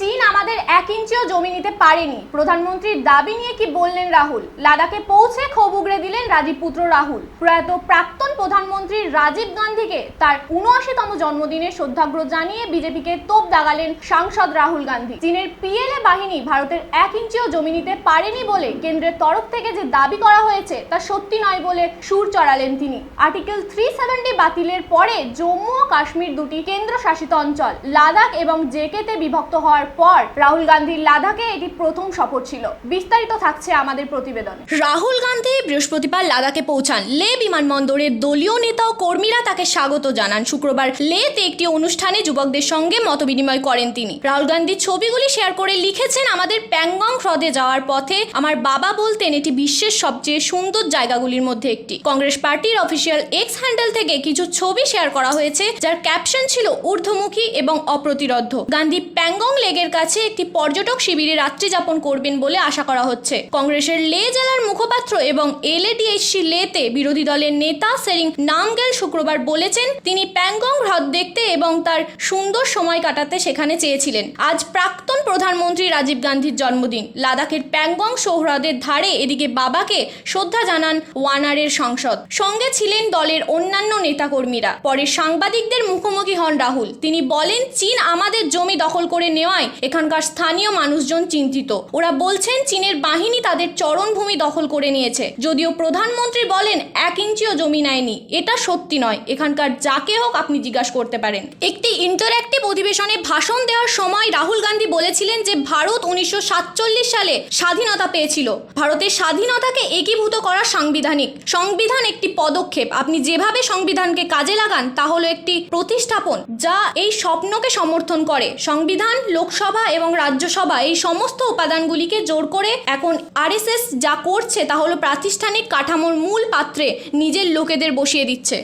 চীন আমাদের এক ইঞ্চিও জমি নিতে পারেনি। প্রধানমন্ত্রীর দাবি নিয়ে কি বললেন রাহুল? লাদাখে পৌঁছে ক্ষোভ উগড়ে দিলেন রাজীব পুত্র রাহুল। প্রয়াত প্রাক্তন প্রধানমন্ত্রী রাজীব গান্ধীকে তার উনআশিতম জন্মদিনে শ্রদ্ধাগ্র জানিয়ে বিজেপিকে তোপ দাগালেন সাংসদ রাহুল গান্ধী। চীনের পিএলএ বাহিনী ভারতের এক ইঞ্চিও জমি নিতে পারেনি বলে কেন্দ্রের তরফ থেকে যে দাবি করা হয়েছে, তা সত্যি নয় বলে সুর চড়ালেন তিনি। আর্টিকেল থ্রি সেভেন্টি বাতিলের পরে জম্মু ও কাশ্মীর দুটি কেন্দ্রশাসিত অঞ্চল, লাদাখ এবং জেকেতে বিভক্ত হওয়ার পর রাহুল গান্ধীর লাদাখে এটি প্রথম সফর ছিল। বিস্তারিত থাকছে আমাদের প্রতিবেদন। রাহুল গান্ধী বৃহস্পতিবার লাদাখে পৌঁছান। লে বিমানবন্দরের দলীয় নেতা ও কর্মীরা তাকে স্বাগত জানান। শুক্রবার লেতে একটি অনুষ্ঠানে যুবকদের সঙ্গে মতবিনিময় করেন তিনি। রাহুল গান্ধী ছবিগুলি শেয়ার করে লিখেছেন, আমাদের প্যাংগং হ্রদে যাওয়ার পথে আমার বাবা বলতেন এটি বিশ্বের সবচেয়ে সুন্দর জায়গাগুলির মধ্যে একটি। কংগ্রেস পার্টির অফিসিয়াল এক্স হ্যান্ডেল থেকে কিছু ছবি শেয়ার করা হয়েছে, যার ক্যাপশন ছিল ঊর্ধ্বমুখী এবং অপ্রতিরোধ। গান্ধী প্যাংগং লেগের কাছে একটি পর্যটক শিবিরে রাত্রি যাপন করবেন বলে আশা করা হচ্ছে। কংগ্রেসের লে জেলার মুখপাত্র এবং এলএডিএইচসি লেতে বিরোধী দলের নেতা সেরিং নামগেল শুক্রবার বলেছেন, তিনি প্যাংগং হ্রদ দেখতে এবং তার সুন্দর সময় কাটাতে সেখানে চেয়েছিলেন। আজ প্রাক্তন প্রধানমন্ত্রী রাজীব গান্ধীর জন্মদিন। লাদাখের প্যাংগং সৌহ্রদের ধারে এদিকে বাবাকে শ্রদ্ধা জানান ওয়ানারের সংসদ। সঙ্গে ছিলেন দলের অন্যান্য নেতাকর্মীরা। পরে সাংবাদিকদের মুখোমুখি হন রাহুল। তিনি বলেন, চীন আমাদের জমি দখল করে নেওয়ায় এখানকার স্থানীয় মানুষজন চিন্তিত। ওরা বলছেন, চীনের বাহিনী তাদের চরণভূমি দখল করে নিয়েছে। যদিও প্রধানমন্ত্রী বলেন, এক ইঞ্চিও জমি নেয়নি। এটা সত্যি নয়। এখানকার যাকে হোক আপনি জিজ্ঞাসা করতে পারেন। একটি ইন্টারঅ্যাক্টিভ অধিবেশনে ভাষণ দেওয়ার সময় রাহুল গান্ধী বলেছিলেন যে, ভারত উনিশশো সাতচল্লিশ সালে স্বাধীনতা পেয়েছিল। ভারতের স্বাধীনতাকে একীভূত করা সাংবিধানিক। সংবিধান একটি পদক্ষেপ। আপনি যেভাবে সংবিধানকে কাজে লাগান তা হলো একটি প্রতিস্থাপন যা এই স্বপ্নকে সমর্থন করে। সংবিধান লোকসভা এবং রাজ্যসভা এই সমস্ত উপাদানগুলিকে জোর করে এখন আরএসএস যা করছে তা হলো প্রাতিষ্ঠানিক কাঠামোর মূল পাত্রে নিজের লোকেদের বসিয়ে দিচ্ছে।